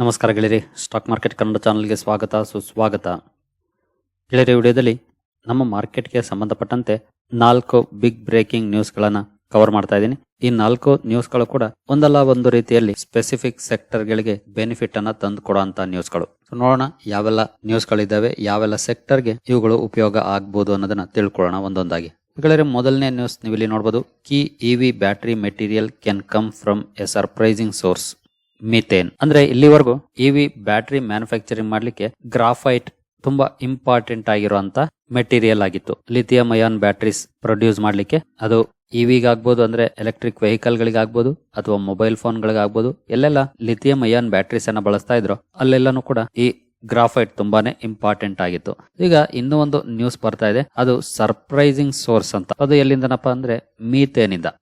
ನಮಸ್ಕಾರ ಗೆಳೆಯರಿ. Stock market Kannada ಚಾನಲ್ಗೆ ಸ್ವಾಗತ, ಸುಸ್ವಾಗತ. ಗೆಳೆಯರಿ ವಿಡಿಯೋದಲ್ಲಿ ನಮ್ಮ ಮಾರ್ಕೆಟ್ಗೆ ಸಂಬಂಧಪಟ್ಟಂತೆ ನಾಲ್ಕು ಬಿಗ್ ಬ್ರೇಕಿಂಗ್ ನ್ಯೂಸ್ಗಳನ್ನು ಕವರ್ ಮಾಡ್ತಾ ಇದ್ದೀನಿ. ಈ ನಾಲ್ಕು ನ್ಯೂಸ್ಗಳು ಕೂಡ ಒಂದಲ್ಲ ಒಂದು ರೀತಿಯಲ್ಲಿ ಸ್ಪೆಸಿಫಿಕ್ ಸೆಕ್ಟರ್ಗಳಿಗೆ ಬೆನಿಫಿಟ್ ಅನ್ನ ತಂದು ಕೊಡುವಂತ ನ್ಯೂಸ್ಗಳು. ನೋಡೋಣ ಯಾವೆಲ್ಲ ನ್ಯೂಸ್ಗಳಿದ್ದಾವೆ ಯಾವೆಲ್ಲ ಸೆಕ್ಟರ್ಗೆ ಇವುಗಳು ಉಪಯೋಗ ಆಗ್ಬೋದು ಅನ್ನೋದನ್ನ ತಿಳ್ಕೊಳ್ಳೋಣ ಒಂದೊಂದಾಗಿ. ಗೆಳೆಯರೆ, ಮೊದಲನೇ ನ್ಯೂಸ್ ನೀವು ಇಲ್ಲಿ ನೋಡಬಹುದು key EV battery material can come from a surprising source. Methane. ಅಂದ್ರೆ ಇಲ್ಲಿವರೆಗೂ ಇವಿ ಬ್ಯಾಟರಿ ಮ್ಯಾನುಫ್ಯಾಕ್ಚರಿಂಗ್ ಮಾಡ್ಲಿಕ್ಕೆ ಗ್ರಾಫೈಟ್ ತುಂಬಾ ಇಂಪಾರ್ಟೆಂಟ್ ಆಗಿರುವಂತ ಮೆಟೀರಿಯಲ್ ಆಗಿತ್ತು. ಲಿಥಿಯಂ ಅಯಾನ್ ಬ್ಯಾಟರೀಸ್ ಪ್ರೊಡ್ಯೂಸ್ ಮಾಡ್ಲಿಕ್ಕೆ ಅದು ಇವಿಗ್ ಆಗ್ಬೋದು ಅಂದ್ರೆ ಎಲೆಕ್ಟ್ರಿಕ್ ವೆಹಿಕಲ್ ಗಳಿಗಾಗ್ಬೋದು ಅಥವಾ ಮೊಬೈಲ್ ಫೋನ್ ಗಳಿಗಾಗ್ಬೋದು, ಎಲ್ಲೆಲ್ಲ ಲಿಥಿಯಂ ಅಯಾನ್ ಬ್ಯಾಟರೀಸ್ ಅನ್ನ ಬಳಸ್ತಾ ಇದ್ರು ಅಲ್ಲೆಲ್ಲಾನು ಕೂಡ ಈ ಗ್ರಾಫೈಟ್ ತುಂಬಾನೇ ಇಂಪಾರ್ಟೆಂಟ್ ಆಗಿತ್ತು. ಈಗ ಇನ್ನೂ ಒಂದು ನ್ಯೂಸ್ ಬರ್ತಾ ಇದೆ. ಅದು ಸರ್ಪ್ರೈಸಿಂಗ್ ಸೋರ್ಸ್ ಅಂತ. ಅದು ಎಲ್ಲಿಂದನಪ್ಪ ಅಂದ್ರೆ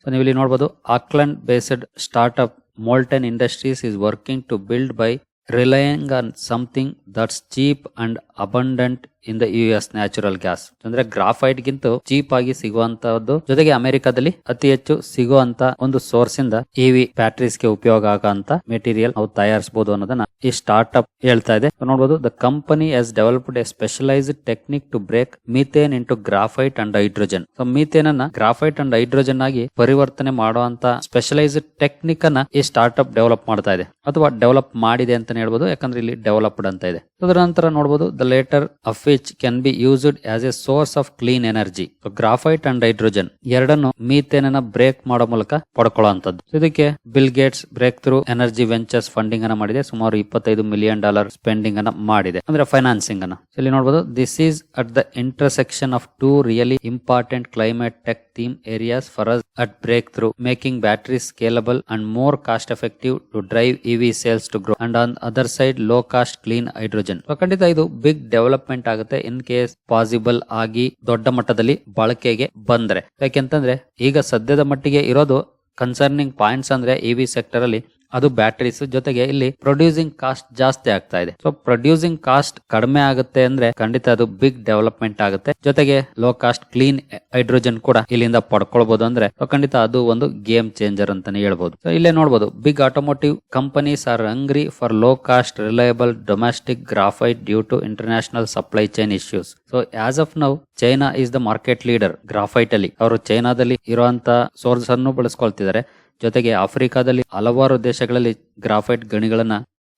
So ನೀವು ಇಲ್ಲಿ ನೋಡಬಹುದು Auckland based startup Molten Industries is working to build by relying on something that's cheap and abundant the U S natural gas ಅಂದ್ರೆ ಗ್ರಾಫೈಟ್ ಗಿಂತ ಚೀಪ್ ಆಗಿ ಸಿಗುವಂತಹದ್ದು. ಜೊತೆಗೆ ಅಮೆರಿಕದಲ್ಲಿ ಅತಿ ಹೆಚ್ಚು ಸಿಗುವಂತ ಒಂದು ಸೋರ್ಸ್ ಇಂದ ಇವಿ ಬ್ಯಾಟ್ರೀಸ್ಗೆ ಉಪಯೋಗ ಆಗಂತ ಮೆಟೀರಿಯಲ್ ನಾವು ತಯಾರಿಸಬಹುದು ಅನ್ನೋದನ್ನ ಈ ಸ್ಟಾರ್ಟ್ ಅಪ್ ಹೇಳ್ತಾ ಇದೆ. ನೋಡಬಹುದು the company has developed a specialized technique to break methane into graphite and hydrogen so methane ಅನ್ನ ಗ್ರಾಫೈಟ್ ಅಂಡ್ ಹೈಡ್ರೋಜನ್ ಆಗಿ ಪರಿವರ್ತನೆ ಮಾಡುವಂತ ಸ್ಪೆಷಲೈಸ್ಡ್ ಟೆಕ್ನಿಕ್ ಅನ್ನ ಈ ಸ್ಟಾರ್ಟ್ ಅಪ್ ಡೆವಲಪ್ ಮಾಡ್ತಾ ಇದೆ. ಅಥವಾ ಡೆವಲಪ್ ಮಾಡಿದೆ ಅಂತಾನೆ ಹೇಳ್ಬೋದು, ಯಾಕಂದ್ರೆ ಇಲ್ಲಿ ಡೆವಲಪ್ಡ್ ಅಂತ ಇದೆ. ಅದರ ನಂತರ ನೋಡಬಹುದು the latter of which can be used as a source of clean energy graphite and hydrogen ಎರಡನ್ನು ಮೀಥೇನ್ ಬ್ರೇಕ್ ಮಾಡೋ ಮೂಲಕ ಪಡ್ಕೊಳ್ಳುವಂತದ್ದು ಇದಕ್ಕೆ Bill Gates Breakthrough Energy Ventures funding ಅನ್ನ ಮಾಡಿದೆ. ಸುಮಾರು ಇಪ್ಪತ್ತೈದು ಮಿಲಿಯನ್ ಡಾಲರ್ ಸ್ಪೆಂಡಿಂಗ್ ಅನ್ನ ಮಾಡಿದೆ. ಅಂದ್ರೆ ಫೈನಾನ್ಸಿಂಗ್ ಅನ್ನ. ಇಲ್ಲಿ ನೋಡಬಹುದು this is at the intersection of two really important climate tech theme areas for us at Breakthrough making battery scalable and more cost effective to drive EV sales to grow and on other side low cost clean hydrogen ಖಂಡಿತ ಇದು big development ಆಗುತ್ತೆ in case possible ಆಗಿ ದೊಡ್ಡ ಮಟ್ಟದಲ್ಲಿ ಬಳಕೆಗೆ ಬಂದ್ರೆ. ಯಾಕೆಂತಂದ್ರೆ ಈಗ ಸದ್ಯದ ಮಟ್ಟಿಗೆ ಇರೋದು ಕನ್ಸರ್ನಿಂಗ್ ಪಾಯಿಂಟ್ಸ್ ಅಂದ್ರೆ ಇ ವಿ ಸೆಕ್ಟರ್ ಅಲ್ಲಿ ಅದು ಬ್ಯಾಟ್ರೀಸ್ ಜೊತೆಗೆ ಇಲ್ಲಿ ಪ್ರೊಡ್ಯೂಸಿಂಗ್ ಕಾಸ್ಟ್ ಜಾಸ್ತಿ ಆಗ್ತಾ ಇದೆ. ಸೊ ಪ್ರೊಡ್ಯೂಸಿಂಗ್ ಕಾಸ್ಟ್ ಕಡಿಮೆ ಆಗುತ್ತೆ ಅಂದ್ರೆ ಖಂಡಿತ ಅದು ಬಿಗ್ ಡೆವಲಪ್ಮೆಂಟ್ ಆಗುತ್ತೆ. ಜೊತೆಗೆ ಲೋ ಕಾಸ್ಟ್ ಕ್ಲೀನ್ ಹೈಡ್ರೋಜನ್ ಕೂಡ ಇಲ್ಲಿಂದ ಪಡ್ಕೊಳ್ಬಹುದು ಅಂದ್ರೆ ಖಂಡಿತ ಅದು ಒಂದು ಗೇಮ್ ಚೇಂಜರ್ ಅಂತಾನೆ ಹೇಳ್ಬಹುದು ಇಲ್ಲೇ ನೋಡಬಹುದು big automotive companies are angry for low cost reliable domestic graphite due to international supply chain issues so as of now China is the market leader graphite ಅಲ್ಲಿ ಅವರು ಚೈನಾದಲ್ಲಿ ಇರುವಂತ ಸೋರ್ಸ್ ಅನ್ನು ಬಳಸ್ಕೊಳ್ತಿದ್ದಾರೆ. ಜೊತೆಗೆ ಆಫ್ರಿಕಾದಲ್ಲಿ ಹಲವಾರು ದೇಶಗಳಲ್ಲಿ ಗ್ರಾಫೈಟ್ ಗಣಿಗಳನ್ನ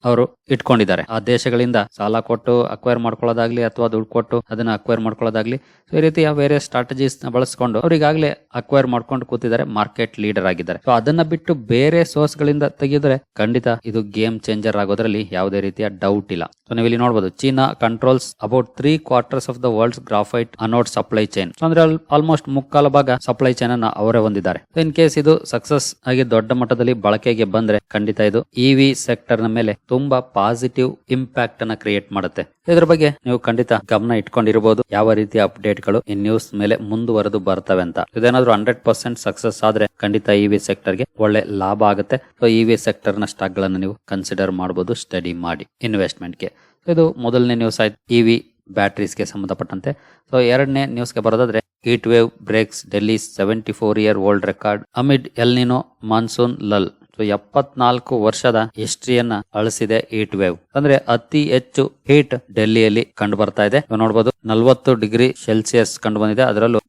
ಅವರು ಇಟ್ಕೊಂಡಿದ್ದಾರೆ. ಆ ದೇಶಗಳಿಂದ ಸಾಲ ಕೊಟ್ಟು ಅಕ್ವೈರ್ ಮಾಡ್ಕೊಳ್ಳೋದಾಗ್ಲಿ ಅಥವಾ ದುಡ್ಡು ಕೊಟ್ಟು ಅದನ್ನ ಅಕ್ವೈರ್ ಮಾಡ್ಕೊಳ್ಳೋದಾಗ್ಲಿ, ಈ ರೀತಿಯ ಬೇರೆ ಸ್ಟ್ರಾಟಜೀಸ್ನ ಬಳಸ್ಕೊಂಡು ಅವ್ರಿಗಾಗ್ಲೇ ಅಕ್ವೈರ್ ಮಾಡ್ಕೊಂಡು ಕೂತಿದ್ದಾರೆ ಮಾರ್ಕೆಟ್ ಲೀಡರ್ ಆಗಿದ್ದಾರೆ. ಸೊ ಅದನ್ನ ಬಿಟ್ಟು ಬೇರೆ ಸೋರ್ಸ್ ಗಳಿಂದ ತೆಗೆದ್ರೆ ಖಂಡಿತ ಇದು ಗೇಮ್ ಚೇಂಜರ್ ಆಗೋದ್ರಲ್ಲಿ ಯಾವುದೇ ರೀತಿಯ ಡೌಟ್ ಇಲ್ಲ. ಸೊ ನೀವು ಇಲ್ಲಿ ನೋಡಬಹುದು China controls about three quarters of the world's graphite anode supply chain ಅಂದ್ರೆ ಆಲ್ಮೋಸ್ಟ್ ಮುಕ್ಕಾಲ ಭಾಗ ಸಪ್ಲೈ ಚೈನ್ ಅನ್ನ ಅವರೇ ಹೊಂದಿದ್ದಾರೆ. ಇನ್ ಕೇಸ್ ಇದು ಸಕ್ಸಸ್ ಆಗಿ ದೊಡ್ಡ ಮಟ್ಟದಲ್ಲಿ ಬಳಕೆಗೆ ಬಂದ್ರೆ ಖಂಡಿತ ಇದು ಇವಿ ಸೆಕ್ಟರ್ನ ಮೇಲೆ ತುಂಬಾ ಪಾಸಿಟಿವ್ ಇಂಪ್ಯಾಕ್ಟ್ ಅನ್ನ ಕ್ರಿಯೇಟ್ ಮಾಡುತ್ತೆ. ಇದ್ರ ಬಗ್ಗೆ ನೀವು ಖಂಡಿತ ಗಮನ ಇಟ್ಕೊಂಡಿರಬಹುದು ಯಾವ ರೀತಿಯ ಅಪ್ಡೇಟ್ಗಳು ಈ ನ್ಯೂಸ್ ಮೇಲೆ ಮುಂದುವರೆದು ಬರ್ತವೆ ಅಂತ. ಇದೇನಾದ್ರೂ ಹಂಡ್ರೆಡ್ ಪರ್ಸೆಂಟ್ ಸಕ್ಸಸ್ ಆದ್ರೆ ಖಂಡಿತ ಇವಿ ಸೆಕ್ಟರ್ಗೆ ಒಳ್ಳೆ ಲಾಭ ಆಗುತ್ತೆ. ಸೊ ಇವಿ ಸೆಕ್ಟರ್ನ ಸ್ಟಾಕ್ ಗಳನ್ನ ನೀವು ಕನ್ಸಿಡರ್ ಮಾಡಬಹುದು ಸ್ಟಡಿ ಮಾಡಿ ಇನ್ವೆಸ್ಟ್ಮೆಂಟ್ಗೆ. ಇದು ಮೊದಲನೇ ನ್ಯೂಸ್ ಆಯ್ತು. ಇವಿ ಬ್ಯಾಟರೀಸ್ಗೆ ಸಂಬಂಧಪಟ್ಟಂತೆ. ಸೊ ಎರಡನೇ ನ್ಯೂಸ್ಗೆ ಬರೋದಾದ್ರೆ heat wave breaks Delhi seventy four year old record amid El Nino monsoon lull so ಎಪ್ಪತ್ನಾಲ್ಕು ವರ್ಷದ ಹಿಸ್ಟ್ರಿಯನ್ನ ಅಳಿಸಿದೆ ಹೀಟ್ ವೇವ್ ಅಂದ್ರೆ ಅತಿ ಹೆಚ್ಚು ಹೀಟ್ ಡೆಲ್ಲಿಯಲ್ಲಿ ಕಂಡು ಬರ್ತಾ ಇದೆ ನೋಡಬಹುದು ನಲವತ್ತು ಡಿಗ್ರಿ ಸೆಲ್ಸಿಯಸ್ ಕಂಡು ಬಂದಿದೆ ಅದರಲ್ಲೂ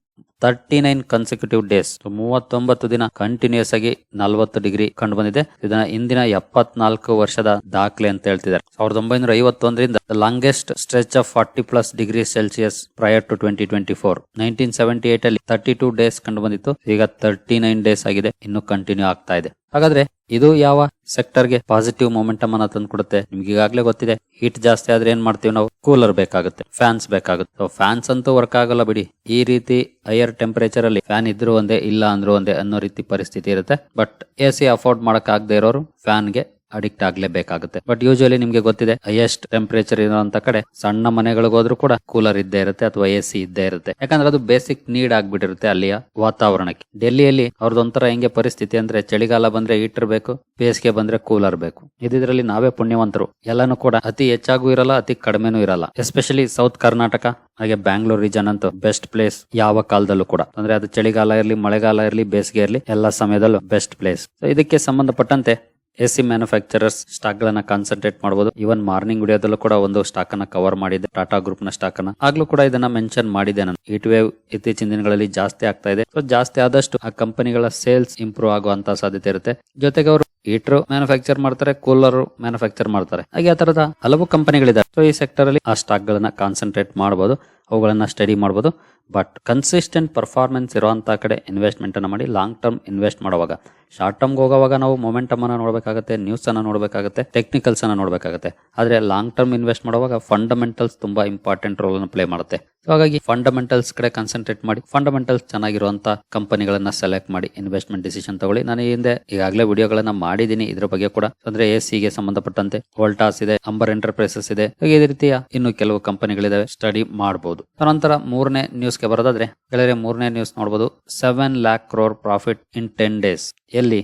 ತರ್ಟಿ ನೈನ್ ಕನ್ಸಿಕ್ಯೂಟಿವ್ ಡೇಸ್ ಮೂವತ್ತೊಂಬತ್ತು ದಿನ ಕಂಟಿನ್ಯೂಸ್ ಆಗಿ ನಲವತ್ತು ಡಿಗ್ರಿ ಕಂಡು ಬಂದಿದೆ ಇದನ್ನ ಇಂದಿನ ಎಪ್ಪತ್ನಾಲ್ಕು ವರ್ಷದ ದಾಖಲೆ ಅಂತ ಹೇಳ್ತಿದ್ದಾರೆ. ಸಾವಿರದ ಒಂಬೈನೂರ ಐವತ್ತೊಂದರಿಂದ longest stretch of forty plus degree Celsius prior to twenty twenty four nineteen seventy eight ಅಲ್ಲಿ ತರ್ಟಿ ಟೂ ಡೇಸ್ ಕಂಡು ಬಂದಿತ್ತು ಈಗ ತರ್ಟಿ ನೈನ್ ಡೇಸ್ ಆಗಿದೆ. ಇನ್ನು ಕಂಟಿನ್ಯೂ ಆಗ್ತಾ ಇದೆ. ಹಾಗಾದ್ರೆ ಇದು ಯಾವ ಸೆಕ್ಟರ್ಗೆ ಪಾಸಿಟಿವ್ ಮೊಮೆಂಟಮ್ ಅನ್ನ ತಂದು ಕೊಡುತ್ತೆ ನಿಮ್ಗೆ ಈಗಾಗಲೇ ಗೊತ್ತಿದೆ. ಹೀಟ್ ಜಾಸ್ತಿ ಆದ್ರೆ ಏನ್ ಮಾಡ್ತೀವಿ ನಾವು? ಕೂಲರ್ ಬೇಕಾಗುತ್ತೆ. ಫ್ಯಾನ್ಸ್ ಬೇಕಾಗುತ್ತೆ. ಫ್ಯಾನ್ಸ್ ಅಂತೂ ವರ್ಕ್ ಆಗಲ್ಲ ಬಿಡಿ. ಈ ರೀತಿ ಹೈಯರ್ ಟೆಂಪರೇಚರ್ ಅಲ್ಲಿ ಫ್ಯಾನ್ ಇದ್ರು ಒಂದೇ, ಇಲ್ಲ ಅಂದ್ರೂ ಒಂದೇ ಅನ್ನೋ ರೀತಿ ಪರಿಸ್ಥಿತಿ ಇರುತ್ತೆ. ಬಟ್ ಎ ಅಫೋರ್ಡ್ ಮಾಡಕ್ ಆಗದೆ ಇರೋರು ಫ್ಯಾನ್ಗೆ ಅಡಿಕ್ಟ್ ಆಗ್ಲೇಬೇಕಾಗುತ್ತೆ. ಬಟ್ ಯೂಶಲಿ ನಿಮ್ಗೆ ಗೊತ್ತಿದೆ ಹೈಯೆಸ್ಟ್ ಟೆಂಪರೇಚರ್ ಇರುವಂತ ಕಡೆ ಸಣ್ಣ ಮನೆಗಳಿಗೆ ಹೋದ್ರೂ ಕೂಡ ಕೂಲರ್ ಇದ್ದೇ ಇರುತ್ತೆ ಅಥವಾ ಎ ಸಿ ಇದ್ದೇ ಇರುತ್ತೆ. ಯಾಕಂದ್ರೆ ಅದು ಬೇಸಿಕ್ ನೀಡ್ ಆಗ್ಬಿಟ್ಟಿರುತ್ತೆ ಅಲ್ಲಿಯ ವಾತಾವರಣಕ್ಕೆ. ಡೆಲ್ಲಿಯಲ್ಲಿ ಅವ್ರದೊಂಥರ ಹೆಂಗೆ ಪರಿಸ್ಥಿತಿ ಅಂದ್ರೆ ಚಳಿಗಾಲ ಬಂದ್ರೆ ಹೀಟರ್ ಬೇಕು ಬೇಸಿಗೆ ಬಂದ್ರೆ ಕೂಲರ್ ಬೇಕು. ಇದ್ರಲ್ಲಿ ನಾವೇ ಪುಣ್ಯವಂತರು. ಎಲ್ಲಾನು ಕೂಡ ಅತಿ ಹೆಚ್ಚಾಗೂ ಇರಲ್ಲ, ಅತಿ ಕಡಿಮೆನೂ ಇರಲ್ಲ. ಎಸ್ಪೆಷಲಿ ಸೌತ್ ಕರ್ನಾಟಕ ಹಾಗೆ ಬ್ಯಾಂಗ್ಳೂರ್ ರೀಜನ್ ಅಂತೂ ಬೆಸ್ಟ್ ಪ್ಲೇಸ್ ಯಾವ ಕಾಲದಲ್ಲೂ ಕೂಡ. ಅಂದ್ರೆ ಅದು ಚಳಿಗಾಲ ಇರಲಿ, ಮಳೆಗಾಲ ಇರಲಿ, ಬೇಸಿಗೆ ಇರಲಿ, ಎಲ್ಲಾ ಸಮಯದಲ್ಲೂ ಬೆಸ್ಟ್ ಪ್ಲೇಸ್ ಇದಕ್ಕೆ ಸಂಬಂಧಪಟ್ಟಂತೆ ಎ ಸಿ ಮ್ಯಾನುಫ್ಯಾಕ್ಚರರ್ಸ್ ಸ್ಟಾಕ್ ಗಳನ್ನ ಕಾನ್ಸಂಟ್ರೇಟ್ ಮಾಡಬಹುದು ಇವನ್ ಮಾರ್ನಿಂಗ್ ವಿಡಿಯೋದಲ್ಲೂ ಕೂಡ ಒಂದು ಸ್ಟಾಕ್ ಅನ್ನ ಕವರ್ ಮಾಡಿದೆ. ಟಾಟಾ ಗ್ರೂಪ್ನ ಸ್ಟಾಕ್ ಅನ್ನ ಆಗ್ಲೂ ಕೂಡ ಇದನ್ನ ಮೆನ್ಷನ್ ಮಾಡಿದೆ ನಾನು. ಹೀಟ್ ವೇವ್ ಇತ್ತೀಚಿನ ದಿನಗಳಲ್ಲಿ ಜಾಸ್ತಿ ಆಗ್ತಾ ಇದೆ. ಸೊ ಜಾಸ್ತಿ ಆದಷ್ಟು ಆ ಕಂಪನಿಗಳ ಸೇಲ್ಸ್ ಇಂಪ್ರೂವ್ ಆಗುವಂತ ಸಾಧ್ಯತೆ ಇರುತ್ತೆ. ಜೊತೆಗೆ ಅವರು ಹೀಟರ್ ಮ್ಯಾನುಫ್ಯಾಕ್ಚರ್ ಮಾಡ್ತಾರೆ ಕೂಲರ್ ಮ್ಯಾನುಫ್ಯಾಕ್ಚರ್ ಮಾಡ್ತಾರೆ. ಹಾಗೆ ಆ ತರದ ಹಲವು ಕಂಪನಿಗಳಿದೆ ಸೊ ಈ ಸೆಕ್ಟರ್ ಅಲ್ಲಿ ಆ ಸ್ಟಾಕ್ ಗಳನ್ನ ಕಾನ್ಸಂಟ್ರೇಟ್ ಮಾಡಬಹುದು ಅವುಗಳನ್ನ ಸ್ಟಡಿ ಮಾಡಬಹುದು ಬಟ್ ಕನ್ಸಿಸ್ಟೆಂಟ್ ಪರ್ಫಾರ್ಮೆನ್ಸ್ ಇರೋವಂಥ ಕಡೆ ಇನ್ವೆಸ್ಟ್ಮೆಂಟ್ ಅನ್ನ ಮಾಡಿ ಲಾಂಗ್ ಟರ್ಮ್ ಇನ್ವೆಸ್ಟ್ ಮಾಡುವಾಗ. ಶಾರ್ಟ್ ಟರ್ಮ್ ಹೋಗುವಾಗ ನಾವು ಮೊಮೆಂಟಮ್ ಅನ್ನ ನೋಡಬೇಕಾಗುತ್ತೆ ನ್ಯೂಸ್ ಅನ್ನ ನೋಡಬೇಕಾಗುತ್ತೆ ಟೆಕ್ನಿಕಲ್ಸ್ ಅನ್ನ ನೋಡಬೇಕಾಗುತ್ತೆ. ಆದ್ರೆ ಲಾಂಗ್ ಟರ್ಮ್ ಇನ್ವೆಸ್ಟ್ ಮಾಡುವಾಗ ಫಂಡಮೆಂಟಲ್ಸ್ ತುಂಬಾ ಇಂಪಾರ್ಟೆಂಟ್ ರೋಲ್ ಅನ್ನು ಪ್ಲೇ ಮಾಡುತ್ತೆ. ಹಾಗಾಗಿ ಫಂಡಮೆಂಟಲ್ಸ್ ಕಡೆ ಕಾನ್ಸಂಟ್ರೇಟ್ ಮಾಡಿ ಫಂಡಮೆಂಟಲ್ಸ್ ಚೆನ್ನಾಗಿರುವಂಥ ಕಂಪನಿಗಳನ್ನ ಸೆಲೆಕ್ಟ್ ಮಾಡಿ ಇನ್ವೆಸ್ಟ್ಮೆಂಟ್ ಡಿಸಿಷನ್ ತಗೊಳ್ಳಿ. ನಾನು ಹಿಂದೆ ಈಗಾಗಲೇ ವಿಡಿಯೋಗಳನ್ನ ಮಾಡಿದ್ದೀನಿ, ಇದ್ರ ಬಗ್ಗೆ ಕೂಡ. ಅಂದ್ರೆ ಎ ಸಿಗೆ ಸಂಬಂಧಪಟ್ಟಂತೆ ವೋಲ್ಟಾಸ್ ಇದೆ ಅಂಬರ್ ಎಂಟರ್ಪ್ರೈಸಸ್ ಇದೆ. ಹಾಗೆ ಇದೇ ರೀತಿಯ ಇನ್ನು ಕೆಲವು ಕಂಪನಿಗಳಿದಾವೆ ಸ್ಟಡಿ ಮಾಡಬಹುದು ನಂತರ ಮೂರನೇ ನ್ಯೂಸ್ಗೆ ಬರೋದಾದ್ರೆ ಗೆಳೆಯರೆ ಮೂರನೇ ನ್ಯೂಸ್ ನೋಡ್ಬೋದು. Seven lakh crore profit in ten days ಎಲ್ಲಿ?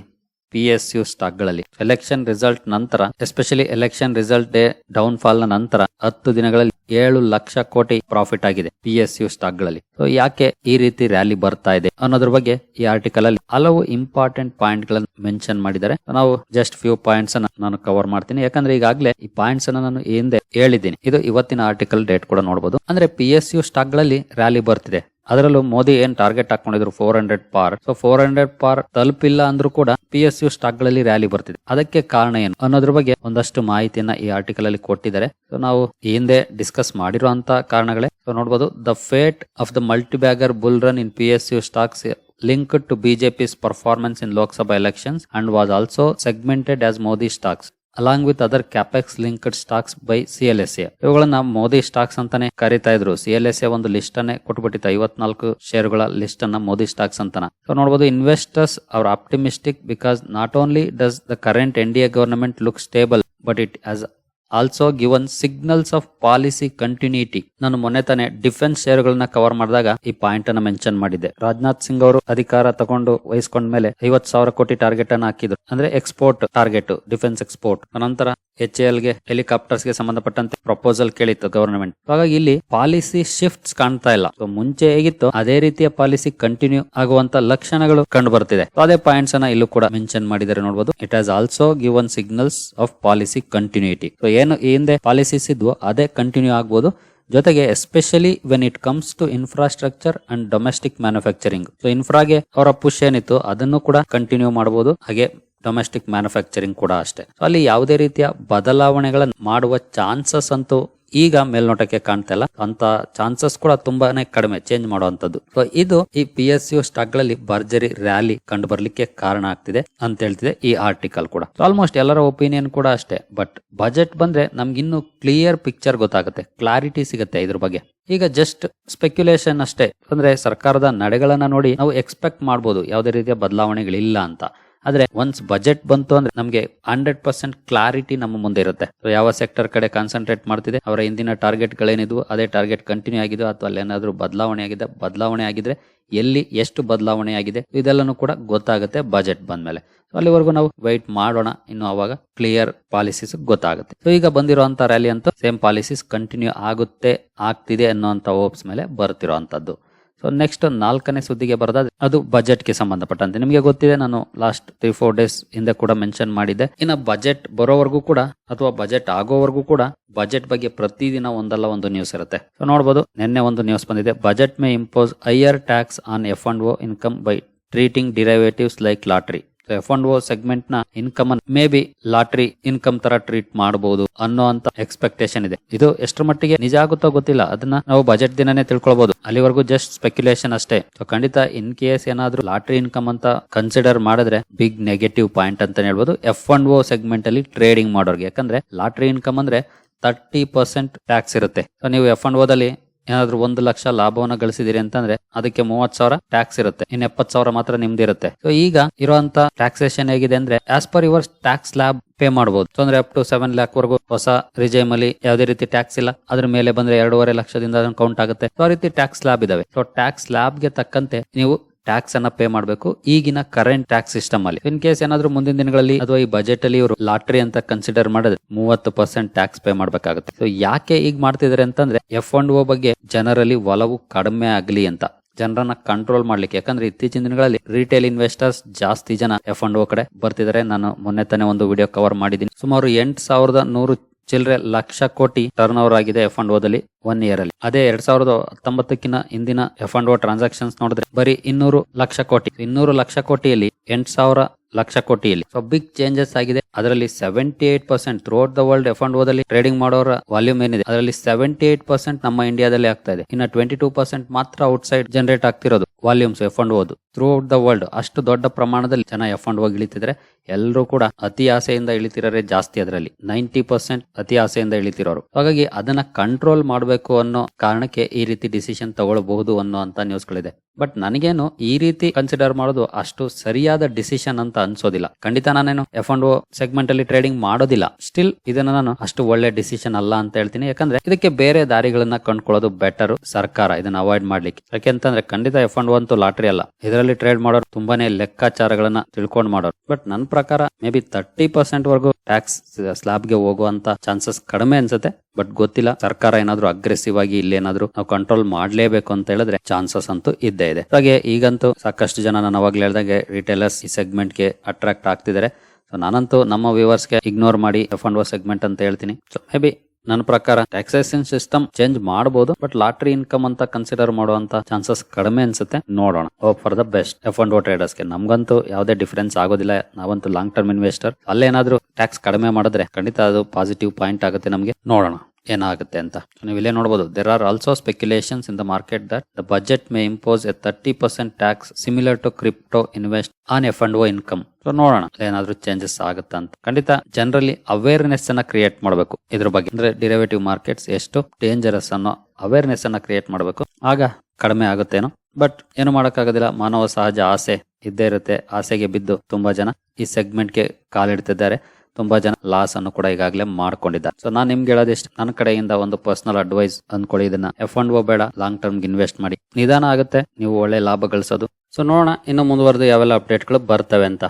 ಪಿ ಎಸ್ ಯು ಸ್ಟಾಕ್ಗಳಲ್ಲಿ ಎಲೆಕ್ಷನ್ ರಿಸಲ್ಟ್ ನಂತರ especially election result day down ಫಾಲ್ನ ನಂತರ, ಹತ್ತು ದಿನಗಳಲ್ಲಿ ಏಳು ಲಕ್ಷ ಕೋಟಿ ಪ್ರಾಫಿಟ್ ಆಗಿದೆ ಪಿ ಎಸ್ ಯು ಸ್ಟಾಕ್ಗಳಲ್ಲಿ ಸೊ ಯಾಕೆ ಈ ರೀತಿ ರ್ಯಾಲಿ ಬರ್ತಾ ಇದೆ ಅನ್ನೋದ್ರ ಬಗ್ಗೆ ಈ ಆರ್ಟಿಕಲ್ ಅಲ್ಲಿ ಹಲವು ಇಂಪಾರ್ಟೆಂಟ್ ಪಾಯಿಂಟ್ಗಳನ್ನು ಮೆನ್ಷನ್ ಮಾಡಿದ್ದಾರೆ. ನಾವು ಜಸ್ಟ್ ಫ್ಯೂ ಪಾಯಿಂಟ್ಸ್ ಅನ್ನ ನಾನು ಕವರ್ ಮಾಡ್ತೀನಿ. ಯಾಕಂದ್ರೆ ಈಗಾಗಲೇ ಈ ಪಾಯಿಂಟ್ಸ್ ಅನ್ನ ನಾನು ಹಿಂದೆ ಹೇಳಿದ್ದೀನಿ. ಇದು ಇವತ್ತಿನ ಆರ್ಟಿಕಲ್ ಡೇಟ್ ಕೂಡ ನೋಡಬಹುದು ಅಂದ್ರೆ ಪಿ ಎಸ್ ಯು ಸ್ಟಾಕ್ಗಳಲ್ಲಿ ರ್ಯಾಲಿ ಬರ್ತಿದೆ. ಅದರಲ್ಲೂ ಮೋದಿ ಏನ್ ಟಾರ್ಗೆಟ್ ಹಾಕೊಂಡಿದ್ರು ಫೋರ್ ಹಂಡ್ರೆಡ್ ಪಾರ್ ಸೊ ಫೋರ್ ಹಂಡ್ರೆಡ್ ಪಾರ್ ತಲುಪಿಲ್ಲ ಅಂದ್ರೂ ಕೂಡ ಪಿ ಎಸ್ ಯು ಸ್ಟಾಕ್ಗಳಲ್ಲಿ ರ್ಯಾಲಿ ಬರ್ತಿದೆ. ಅದಕ್ಕೆ ಕಾರಣ ಏನು? ಅನ್ನೋದ್ರ ಬಗ್ಗೆ ಒಂದಷ್ಟು ಮಾಹಿತಿಯನ್ನ ಈ ಆರ್ಟಿಕಲ್ ಅಲ್ಲಿ ಕೊಟ್ಟಿದ್ದಾರೆ. ಸೊ ನಾವು ಹಿಂದೆ ಡಿಸ್ಕಸ್ ಮಾಡಿರುವಂತ ಕಾರಣಗಳೇ. ಸೊ ನೋಡಬಹುದು the fate of the multibagger bull run in P S U stocks linked to BJP's performance in Lok Sabha elections and was also segmented as Modi stocks. Along with other capex linked stocks by C L S A ಇವುಗಳನ್ನ Modi stocks ಅಂತಾನೆ ಕರಿತಾ ಇದ್ರು. C L S A ಒಂದು list ಅನ್ನೇ ಕೊಟ್ಬಿಟ್ಟಿತ್ತು. ಐವತ್ನಾಲ್ಕು ಶೇರ್ಗಳ list ಅನ್ನ Modi stocks ಅಂತಾನ. ಸೊ ನೋಡಬಹುದು ಇನ್ವೆಸ್ಟರ್ಸ್ ಅವ್ರ optimistic because not only does the current N D A government look stable but it has also given signals of policy continuity ನಾನು ಮೊನ್ನೆ ತಾನೆ ಡಿಫೆನ್ಸ್ ಶೇರುಗಳನ್ನ ಕವರ್ ಮಾಡಿದಾಗ ಈ ಪಾಯಿಂಟ್ ಅನ್ನ ಮೆನ್ಷನ್ ಮಾಡಿದ್ದೆ. ರಾಜನಾಥ್ ಸಿಂಗ್ ಅವರು ಅಧಿಕಾರ ತಗೊಂಡು ವಹಿಸ್ಕೊಂಡ ಮೇಲೆ ಐವತ್ ಸಾವಿರ ಕೋಟಿ ಟಾರ್ಗೆಟ್ ಅನ್ನ ಹಾಕಿದ್ರು. ಅಂದ್ರೆ ಎಕ್ಸ್ಪೋರ್ಟ್ ಟಾರ್ಗೆಟ್ ಡಿಫೆನ್ಸ್ ಎಕ್ಸ್ಪೋರ್ಟ್ ನಂತರ ಎಚ್ ಎಲ್ಗೆ ಹೆಲಿಕಾಪ್ಟರ್ಸ್ಗೆ ಸಂಬಂಧಪಟ್ಟಂತೆ ಪ್ರಪೋಸಲ್ ಕೇಳಿತ್ತು ಗವರ್ನಮೆಂಟ್ ಹಾಗಾಗಿ ಇಲ್ಲಿ ಪಾಲಿಸಿ ಶಿಫ್ಟ್ಸ್ ಕಾಣ್ತಾ ಇಲ್ಲ. ಮುಂಚೆ ಹೇಗಿತ್ತು, ಅದೇ ರೀತಿಯ ಪಾಲಿಸಿ ಕಂಟಿನ್ಯೂ ಆಗುವಂತ ಲಕ್ಷಣಗಳು ಕಂಡು ಬರ್ತಿದೆ ಅದೇ ಪಾಯಿಂಟ್ಸ್ ಅನ್ನ ಇಲ್ಲೂ ಕೂಡ ಮೆನ್ಷನ್ ಮಾಡಿದರೆ ನೋಡಬಹುದು it has also given signals of policy continuity so ಏನು ಹಿಂದೆ ಪಾಲಿಸೀಸ್ ಇದ್ವು ಅದೇ ಕಂಟಿನ್ಯೂ ಆಗ್ಬೋದು. ಜೊತೆಗೆ especially when it comes to infrastructure and domestic manufacturing so ಇನ್ಫ್ರಾಗೆ ಅವರ ಪುಷ್ ಏನಿತ್ತು, ಅದನ್ನು ಕೂಡ ಕಂಟಿನ್ಯೂ ಮಾಡಬಹುದು ಹಾಗೆ ಡೊಮೆಸ್ಟಿಕ್ ಮ್ಯಾನುಫ್ಯಾಕ್ಚರಿಂಗ್ ಕೂಡ ಅಷ್ಟೇ. ಅಲ್ಲಿ ಯಾವುದೇ ರೀತಿಯ ಬದಲಾವಣೆಗಳನ್ನ ಮಾಡುವ ಚಾನ್ಸಸ್ ಅಂತೂ ಈಗ ಮೇಲ್ನೋಟಕ್ಕೆ ಕಾಣ್ತಾ ಇಲ್ಲ. ಅಂತ ಚಾನ್ಸಸ್ ಕೂಡ ತುಂಬಾನೇ ಕಡಿಮೆ ಚೇಂಜ್ ಮಾಡುವಂತದ್ದು ಸೊ ಇದು ಈ ಪಿ ಎಸ್ ಯು ಸ್ಟಾಕ್ಗಳಲ್ಲಿ ಭರ್ಜರಿ ರ್ಯಾಲಿ ಕಂಡು ಬರ್ಲಿಕ್ಕೆ ಕಾರಣ ಆಗ್ತಿದೆ ಅಂತ ಹೇಳ್ತಿದೆ ಈ ಆರ್ಟಿಕಲ್ ಕೂಡ. ಆಲ್ಮೋಸ್ಟ್ ಎಲ್ಲರ ಒಪಿನಿಯನ್ ಕೂಡ ಅಷ್ಟೇ. ಬಟ್ ಬಜೆಟ್ ಬಂದ್ರೆ ನಮ್ಗೆ ಇನ್ನು ಕ್ಲಿಯರ್ ಪಿಕ್ಚರ್ ಗೊತ್ತಾಗುತ್ತೆ. ಕ್ಲಾರಿಟಿ ಸಿಗುತ್ತೆ ಇದ್ರ ಬಗ್ಗೆ. ಈಗ ಜಸ್ಟ್ ಸ್ಪೆಕ್ಯುಲೇಷನ್ ಅಷ್ಟೇ. ಅಂದ್ರೆ ಸರ್ಕಾರದ ನಡೆಗಳನ್ನ ನೋಡಿ ನಾವು ಎಕ್ಸ್ಪೆಕ್ಟ್ ಮಾಡಬಹುದು ಯಾವುದೇ ರೀತಿಯ ಬದಲಾವಣೆಗಳಿಲ್ಲ ಅಂತ. ಆದ್ರೆ ಒನ್ಸ್ ಬಜೆಟ್ ಬಂತು ಅಂದ್ರೆ ನಮಗೆ ಹಂಡ್ರೆಡ್ ಪರ್ಸೆಂಟ್ ಕ್ಲಾರಿಟಿ ನಮ್ಮ ಮುಂದೆ ಇರುತ್ತೆ. ಯಾವ ಸೆಕ್ಟರ್ ಕಡೆ ಕಾನ್ಸಂಟ್ರೇಟ್ ಮಾಡ್ತಿದೆ, ಅವರ ಹಿಂದಿನ ಟಾರ್ಗೆಟ್ ಗಳೇನಿದ್ವು, ಅದೇ ಟಾರ್ಗೆಟ್ ಕಂಟಿನ್ಯೂ ಆಗಿದೋ ಅಥವಾ ಅಲ್ಲಿ ಏನಾದ್ರು ಬದಲಾವಣೆ ಆಗಿದೆ, ಬದಲಾವಣೆ ಆಗಿದ್ರೆ ಎಲ್ಲಿ ಎಷ್ಟು ಬದಲಾವಣೆ ಆಗಿದೆ, ಇದೆಲ್ಲನೂ ಕೂಡ ಗೊತ್ತಾಗುತ್ತೆ ಬಜೆಟ್ ಬಂದ್ಮೇಲೆ. ಮೇಲೆ ಅಲ್ಲಿವರೆಗೂ ನಾವು ವೈಟ್ ಮಾಡೋಣ, ಇನ್ನು ಅವಾಗ ಕ್ಲಿಯರ್ ಪಾಲಿಸೀಸ್ ಗೊತ್ತಾಗುತ್ತೆ. ಸೊ ಈಗ ಬಂದಿರುವಂತ ರ್ಯಾಲಿ ಅಂತೂ ಸೇಮ್ ಪಾಲಿಸೀಸ್ ಕಂಟಿನ್ಯೂ ಆಗುತ್ತೆ, ಆಗ್ತಿದೆ ಅನ್ನೋಂತ ಹೋಪ್ಸ್ ಮೇಲೆ ಬರ್ತಿರೋಂಥದ್ದು ಸೊ ನೆಕ್ಸ್ಟ್ ನಾಲ್ಕನೇ ಸುದ್ದಿಗೆ ಬರೋದಾದ್ರೆ, ಅದು ಬಜೆಟ್ಗೆ ಸಂಬಂಧಪಟ್ಟಂತೆ ನಿಮಗೆ ಗೊತ್ತಿದೆ, ನಾನು ಲಾಸ್ಟ್ ತ್ರೀ ಫೋರ್ ಡೇಸ್ ಹಿಂದೆ ಕೂಡ ಮೆನ್ಷನ್ ಮಾಡಿದ್ದೆ. ಇನ್ನು ಬಜೆಟ್ ಬರೋವರೆಗೂ ಕೂಡ, ಅಥವಾ ಬಜೆಟ್ ಆಗೋವರೆಗೂ ಕೂಡ ಬಜೆಟ್ ಬಗ್ಗೆ ಪ್ರತಿದಿನ ಒಂದಲ್ಲ ಒಂದು ನ್ಯೂಸ್ ಇರುತ್ತೆ. ಸೊ ನೋಡಬಹುದು ನಿನ್ನೆ ಒಂದು ನ್ಯೂಸ್ ಬಂದಿದೆ. Budget may impose higher tax on F and O income by treating derivatives like lottery F and O ಸೆಗ್ಮೆಂಟ್ನ income may be lottery income ತರ ಟ್ರೀಟ್ ಮಾಡಬಹುದು ಅನ್ನೋ ಅಂತ ಎಕ್ಸ್ಪೆಕ್ಟೇಷನ್ ಇದೆ. ಇದು ಎಷ್ಟರ ಮಟ್ಟಿಗೆ ನಿಜ ಆಗುತ್ತೋ ಗೊತ್ತಿಲ್ಲ. ಅದನ್ನ ನಾವು ಬಜೆಟ್ ದಿನನೇ ತಿಳ್ಕೊಳ್ಬಹುದು ಅಲ್ಲಿವರೆಗೂ ಜಸ್ಟ್ ಸ್ಪೆಕ್ಯುಲೇಷನ್ ಅಷ್ಟೇ. ಖಂಡಿತ ಇನ್ ಕೇಸ್ ಏನಾದ್ರೂ ಲಾಟ್ರಿ ಇನ್ಕಮ್ ಅಂತ ಕನ್ಸಿಡರ್ ಮಾಡಿದ್ರೆ ಬಿಗ್ ನೆಗೆಟಿವ್ ಪಾಯಿಂಟ್ ಅಂತ ಹೇಳ್ಬೋದು. ಎಫ್ ಅಂಡ್ ಓ ಸೆಗ್ಮೆಂಟ್ ಅಲ್ಲಿ ಟ್ರೇಡಿಂಗ್ ಮಾಡೋರ್ಗೆ. ಯಾಕಂದ್ರೆ ಲಾಟ್ರಿ ಇನ್ಕಮ್ ಅಂದ್ರೆ ತರ್ಟಿ ಪರ್ಸೆಂಟ್ ಟ್ಯಾಕ್ಸ್ ಇರುತ್ತೆ. ಸೊ ನೀವು ಎಫ್ ಅಂಡ್ ಓದಲ್ಲಿ ಏನಾದ್ರೂ ಒಂದು ಲಕ್ಷ ಲಾಭವನ್ನ ಗಳಿಸಿದಿರಿ ಅಂತಂದ್ರೆ ಅದಕ್ಕೆ ಮೂವತ್ ಸಾವಿರ ಟ್ಯಾಕ್ಸ್ ಇರುತ್ತೆ. ಇನ್ ಎಪ್ಪತ್ ಸಾವಿರ ಮಾತ್ರ ನಿಮ್ದಿರುತ್ತೆ ಸೊ ಈಗ ಇರುವಂತ ಟ್ಯಾಕ್ಸೇಷನ್ ಹೇಗಿದೆ ಅಂದ್ರೆ as per your tax slab pay ಮಾಡಬಹುದು ಅಂದ್ರೆ ಅಪ್ ಟು ಸೆವೆನ್ ಲ್ಯಾಕ್ ವರೆಗೂ ಹೊಸ ರಿಜೈಮ್ ಅಲ್ಲಿ ಯಾವುದೇ ರೀತಿ ಟ್ಯಾಕ್ಸ್ ಇಲ್ಲ. ಅದ್ರ ಮೇಲೆ ಬಂದ್ರೆ ಎರಡೂವರೆ ಲಕ್ಷದಿಂದ ಕೌಂಟ್ ಆಗುತ್ತೆ. ಸೊ ಆ ರೀತಿ ಟ್ಯಾಕ್ಸ್ ಲ್ಯಾಬ್ ಇದಾವೆ. ಸೊ ಟ್ಯಾಕ್ಸ್ ಲ್ಯಾಬ್ಗೆ ತಕ್ಕಂತೆ ನೀವು ಟ್ಯಾಕ್ಸ್ ಅನ್ನ ಪೇ ಮಾಡಬೇಕು. ಈಗಿನ ಕರೆಂಟ್ ಟ್ಯಾಕ್ಸ್ ಸಿಸ್ಟಮ್ ಅಲ್ಲಿ. ಇನ್ ಕೇಸ್ ಏನಾದ್ರು ಮುಂದಿನ ದಿನಗಳಲ್ಲಿ ಅಥವಾ ಈ ಬಜೆಟ್ ಅಲ್ಲಿ ಇವರು ಲಾಟ್ರಿ ಅಂತ ಕನ್ಸಿಡರ್ ಮಾಡಿದ್ರೆ ಮೂವತ್ತು ಪರ್ಸೆಂಟ್ ಟ್ಯಾಕ್ಸ್ ಪೇ ಮಾಡಬೇಕಾಗುತ್ತೆ. ಸೊ ಯಾಕೆ ಈಗ ಮಾಡ್ತಿದ್ದಾರೆ ಅಂತಂದ್ರೆ ಎಫ್ ಅಂಡ್ ಓ ಬಗ್ಗೆ ಜನರಲ್ಲಿ ಒಲವು ಕಡಿಮೆ ಆಗ್ಲಿ ಅಂತ. ಜನರನ್ನ ಕಂಟ್ರೋಲ್ ಮಾಡ್ಲಿಕ್ಕೆ. ಯಾಕಂದ್ರೆ ಇತ್ತೀಚಿನ ದಿನಗಳಲ್ಲಿ ರಿಟೇಲ್ ಇನ್ವೆಸ್ಟರ್ಸ್ ಜಾಸ್ತಿ ಜನ ಎಫ್ ಅಂಡ್ ಓ ಕಡೆ ಬರ್ತಿದ್ದಾರೆ ನಾನು ಮೊನ್ನೆ ತಾನೇ ಒಂದು ವಿಡಿಯೋ ಕವರ್ ಮಾಡಿದ್ದೀನಿ. ಸುಮಾರು ಎಂಟು ಸಾವಿರದ ನೂರು ಚಿಲ್ಲರೆ ಲಕ್ಷ ಕೋಟಿ ಟರ್ನ್ ಓವರ್ ಆಗಿದೆ ಎಫ್ ಅಂಡ್ ಓದಲ್ಲಿ ಒನ್ ಇಯರ್ ಅಲ್ಲಿ. ಅದೇ ಎರಡ್ ಸಾವಿರದ ಹತ್ತೊಂಬತ್ತಕ್ಕಿನ ಹಿಂದಿನ ಎಫ್ ಅಂಡ್ ಓ ಟ್ರಾನ್ಸಾಕ್ಷನ್ಸ್ ನೋಡಿದ್ರೆ ಬರೀ ಇನ್ನೂರು ಲಕ್ಷ ಕೋಟಿ. ಇನ್ನೂರು ಲಕ್ಷ ಕೋಟಿಯಲ್ಲಿ ಎಂಟು ಸಾವಿರ ಲಕ್ಷ ಕೋಟಿಯಲ್ಲಿ. ಸೊ ಬಿಗ್ ಚೇಂಜಸ್ ಆಗಿದೆ. ಅದರಲ್ಲಿ seventy eight percent throughout the world F and ಓದಲ್ಲಿ trading ಮಾಡೋರ ವಾಲ್ಯೂಮ್ ಏನಿದೆ? ಅದರಲ್ಲಿ ಸೆವೆಂಟಿ ಏಟ್ ಪರ್ಸೆಂಟ್ ನಮ್ಮ ಇಂಡಿಯಾದಲ್ಲಿ ಆಗ್ತಾ ಇದೆ. ಇನ್ನು ಟ್ವೆಂಟಿ ಟೂ ಪರ್ಸೆಂಟ್ ಮಾತ್ರ ಔಟ್ ಸೈಡ್ ಜನರೇಟ್ ಆಗ್ತಿರೋದು. ವಾಲ್ಯೂಮ್ಸ್ ಎಫ್ ಅಂಡ್ ಓದು. ಥ್ರೂ ಔಟ್ ದ ವರ್ಲ್ಡ್ ಅಷ್ಟು ದೊಡ್ಡ ಪ್ರಮಾಣದಲ್ಲಿ ಜನ ಎಫ್ ಅಂಡ್ ಓ ಇಳಿತಿದ್ರೆ ಎಲ್ಲರೂ ಕೂಡ ಅತಿ ಆಸೆಯಿಂದ ಇಳಿತಿರೋರೆ ಜಾಸ್ತಿ ಅದರಲ್ಲಿ. ನೈಂಟಿ ಪರ್ಸೆಂಟ್ ಅತಿ ಆಸೆಯಿಂದ ಇಳಿತಿರೋರು. ಹಾಗಾಗಿ ಅದನ್ನ ಕಂಟ್ರೋಲ್ ಮಾಡಬೇಕು ಅನ್ನೋ ಕಾರಣಕ್ಕೆ ಈ ರೀತಿ ಡಿಸಿಷನ್ ತಗೊಳ್ಬಹುದು ಅನ್ನೋ ಅಂತ ನ್ಯೂಸ್ಗಳಿದೆ ಬಟ್ ನನಗೇನು ಈ ರೀತಿ ಕನ್ಸಿಡರ್ ಮಾಡೋದು ಅಷ್ಟು ಸರಿಯಾದ ಡಿಸಿಷನ್ ಅಂತ ಅನ್ಸೋದಿಲ್ಲ. ಖಂಡಿತ ನಾನೇನು ಎಫ್ ಅಂಡ್ ಓ ಸೆಗ್ಮೆಂಟ್ ಅಲ್ಲಿ ಟ್ರೇಡಿಂಗ್ ಮಾಡೋದಿಲ್ಲ. ಸ್ಟಿಲ್ ಇದನ್ನ ನಾನು ಅಷ್ಟು ಒಳ್ಳೆ ಡಿಸಿಷನ್ ಅಲ್ಲ ಅಂತ ಹೇಳ್ತೀನಿ. ಯಾಕಂದ್ರೆ ಇದಕ್ಕೆ ಬೇರೆ ದಾರಿಗಳನ್ನ ಕಂಡ್ಕೊಳ್ಳೋದು ಬೆಟರ್ ಸರ್ಕಾರ ಇದನ್ನ ಅವಾಯ್ಡ್ ಮಾಡ್ಲಿಕ್ಕೆ. ಯಾಕೆಂತಂದ್ರೆ ಖಂಡಿತ ಎಫ್ ಅಂಡ್ ಅಂತೂ ಲಾಟ್ರಿ ಅಲ್ಲ. ಇದರಲ್ಲಿ ಟ್ರೇಡ್ ಮಾಡೋರು ತುಂಬಾನೇ ಲೆಕ್ಕಾಚಾರಗಳನ್ನ ತಿಳ್ಕೊಂಡು ಮಾಡೋರು. ಬಟ್ ನನ್ನ ಪ್ರಕಾರ ಮೇ ಬಿ ತರ್ಟಿ ಪರ್ಸೆಂಟ್ ವರೆಗೂ ಟ್ಯಾಕ್ಸ್ ಸ್ಲಾಬ್ಗೆ ಹೋಗುವಂತ ಚಾನ್ಸಸ್ ಕಡಿಮೆ ಅನ್ಸುತ್ತೆ. ಬಟ್ ಗೊತ್ತಿಲ್ಲ, ಸರ್ಕಾರ ಏನಾದ್ರು ಅಗ್ರೆಸಿವ್ ಆಗಿ ಇಲ್ಲೇನಾದ್ರೂ ನಾವು ಕಂಟ್ರೋಲ್ ಮಾಡ್ಲೇಬೇಕು ಅಂತ ಹೇಳಿದ್ರೆ ಚಾನ್ಸಸ್ ಅಂತೂ ಇದ್ದೇ ಇದೆ. ಹಾಗೆ ಈಗಂತೂ ಸಾಕಷ್ಟು ಜನ ನಾನು ಅವಾಗ್ಲೇ ಹೇಳ್ದಂಗೆ ರಿಟೇಲರ್ಸ್ ಈ ಸೆಗ್ಮೆಂಟ್ಗೆ ಅಟ್ರಾಕ್ಟ್ ಆಗ್ತಿದ್ದಾರೆ. ಸೊ ನಾನಂತೂ ನಮ್ಮ ವ್ಯೂವರ್ಸ್ಗೆ ಇಗ್ನೋರ್ ಮಾಡಿ ಎಫ್ ಅಂಡ್ ಸೆಗ್ಮೆಂಟ್ ಅಂತ ಹೇಳ್ತೀನಿ. ಸೊ ಮೇ ಬಿ ನನ್ನ ಪ್ರಕಾರ ಟ್ಯಾಕ್ಸೇಷನ್ ಸಿಸ್ಟಮ್ ಚೇಂಜ್ ಮಾಡಬಹುದು ಬಟ್ ಲಾಟ್ರಿ ಇನ್ಕಮ್ ಅಂತ ಕನ್ಸಿಡರ್ ಮಾಡುವಂತ ಚಾನ್ಸಸ್ ಕಡಿಮೆ ಅನ್ಸುತ್ತೆ. ನೋಡೋಣ. Hope for the best F and O ಟ್ರೇಡರ್ಸ್ಗೆ ನಮ್ಗಂತೂ ಯಾವುದೇ ಡಿಫರೆನ್ಸ್ ಆಗೋದಿಲ್ಲ. ನಾವಂತೂ ಲಾಂಗ್ ಟರ್ಮ್ ಇನ್ವೆಸ್ಟರ್ ಅಲ್ಲೇನಾದ್ರೂ ಟ್ಯಾಕ್ಸ್ ಕಡಿಮೆ ಮಾಡಿದ್ರೆ ಖಂಡಿತ ಅದು ಪಾಸಿಟಿವ್ ಪಾಯಿಂಟ್ ಆಗುತ್ತೆ ನಮಗೆ. ನೋಡೋಣ. ಏನಾಗುತ್ತೆ ಅಂತ. ನೀವು ಇಲ್ಲೇ ನೋಡಬಹುದು there are also speculations in the market that the budget may impose a thirty percent tax similar to crypto invest on F and O income so ನೋಡೋಣ. ಏನಾದ್ರೂ ಚೇಂಜಸ್ ಆಗುತ್ತಾ ಅಂತ. ಖಂಡಿತ ಜನರಲ್ಲಿ ಅವೇರ್ನೆಸ್ ಅನ್ನ ಕ್ರಿಯೇಟ್ ಮಾಡಬೇಕು. ಇದ್ರ ಬಗ್ಗೆ ಅಂದ್ರೆ ಡಿರೇವೇಟಿವ್ ಮಾರ್ಕೆಟ್ಸ್ ಎಷ್ಟು ಡೇಂಜರಸ್ ಅನ್ನೋ ಅವೇರ್ನೆಸ್ ಅನ್ನ ಕ್ರಿಯೇಟ್ ಮಾಡಬೇಕು. ಆಗ ಕಡಿಮೆ ಆಗುತ್ತೇನೋ. ಬಟ್ ಏನು ಮಾಡೋಕ್ಕಾಗೋದಿಲ್ಲ. ಮಾನವ ಸಹಜ ಆಸೆ ಇದ್ದೇ ಇರುತ್ತೆ. ಆಸೆಗೆ ಬಿದ್ದು ತುಂಬಾ ಜನ ಈ ಸೆಗ್ಮೆಂಟ್ಗೆ ಕಾಲಿಡ್ತಿದ್ದಾರೆ. ತುಂಬಾ ಜನ ಲಾಸ್ ಅನ್ನು ಕೂಡ ಈಗಾಗಲೇ ಮಾಡ್ಕೊಂಡಿದ್ದಾರೆ. ಸೊ ನಾನು ನಿಮ್ಗೆ ಹೇಳೋದಿಷ್ಟು ನನ್ನ ಕಡೆಯಿಂದ ಒಂದು ಪರ್ಸನಲ್ ಅಡ್ವೈಸ್ ಅಂದ್ಕೊಳ್ಳಿ ಇದನ್ನ ಎಫ್ ಅಂಡ್ ಓ ಬೇಡ ಲಾಂಗ್ ಟರ್ಮ್ ಇನ್ವೆಸ್ಟ್ ಮಾಡಿ. ನಿಧಾನ ಆಗುತ್ತೆ, ನೀವು ಒಳ್ಳೆ ಲಾಭ ಗಳಿಸೋದು. ಸೊ ನೋಡೋಣ, ಇನ್ನು ಮುಂದುವರೆದು ಯಾವೆಲ್ಲ ಅಪ್ಡೇಟ್ಗಳು ಬರ್ತವೆ ಅಂತ.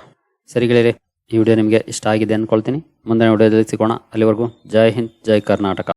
ಸರಿಗಳಿರಿ ಈ ವಿಡಿಯೋ ನಿಮಗೆ ಇಷ್ಟ ಆಗಿದೆ ಅಂದ್ಕೊಳ್ತೀನಿ ಮುಂದಿನ ವಿಡಿಯೋದಲ್ಲಿ ಸಿಗೋಣ. ಅಲ್ಲಿವರೆಗೂ ಜೈ ಹಿಂದ್, ಜೈ ಕರ್ನಾಟಕ.